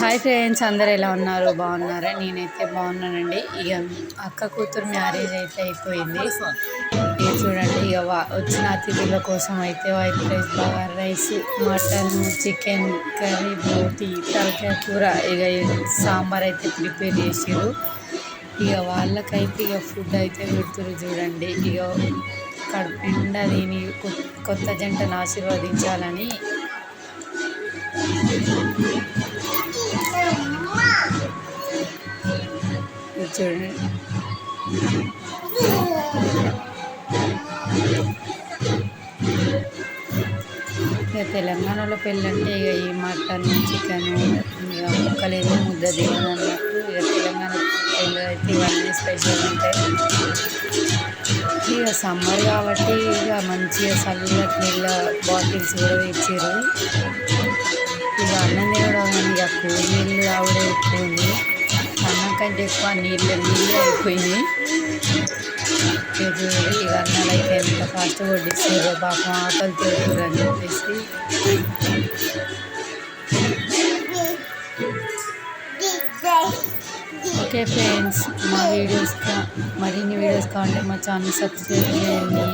Hi friends అందరు ఎలా ఉన్నారు? బాగున్నారా? నేనైతే బాగున్నానండి. ఇక అక్క కూతురు మ్యారేజ్ అయితే అయిపోయింది. ఇక చూడండి ఇక వా- వచ్చిన అతిథుల కోసం అయితే వైట్ రైస్ బాగా రైస్ మటన్ చికెన్ కర్రీ బోటి తలకాయ కూర ఇక సాంబార్ అయితే ప్రిపేర్ చేసారు ఇక వాళ్ళకైతే ఇక ఫుడ్ అయితే పెడుతురు చూడండి. ఇక కడుపు నిండా దీని కొత్త జంటను ఆశీర్వదించాలని చూడండి ఇక తెలంగాణలో పెళ్ళంటే ఇక ఈ మటన్ చికెన్ ఇక ముక్కలేదు ముద్ద దిగదు అన్నట్టు ఇక తెలంగాణ పెళ్ళి అయితే ఇవన్నీ స్పెషల్ ఉంటాయి. ఇక సమ్మర్ కాబట్టి ఇక మంచిగా చల్లటి నీళ్ళ బాటిల్స్ కూడా ఇచ్చారు అంటే ఎక్కువ నీళ్ళు నీళ్ళు అయిపోయినాయి. ఇక చూడండి వర్ణాలు అయితే ఎంత ఫాస్ట్ కొట్టిస్తారు పాపం ఆకలి తిరుగుతారు అని చెప్పేసి. ఓకే ఫ్రెండ్స్ మా వీడియోస్ మరిన్ని వీడియోస్ కావాలంటే మా ఛానల్ సబ్స్క్రైబ్ చేయండి.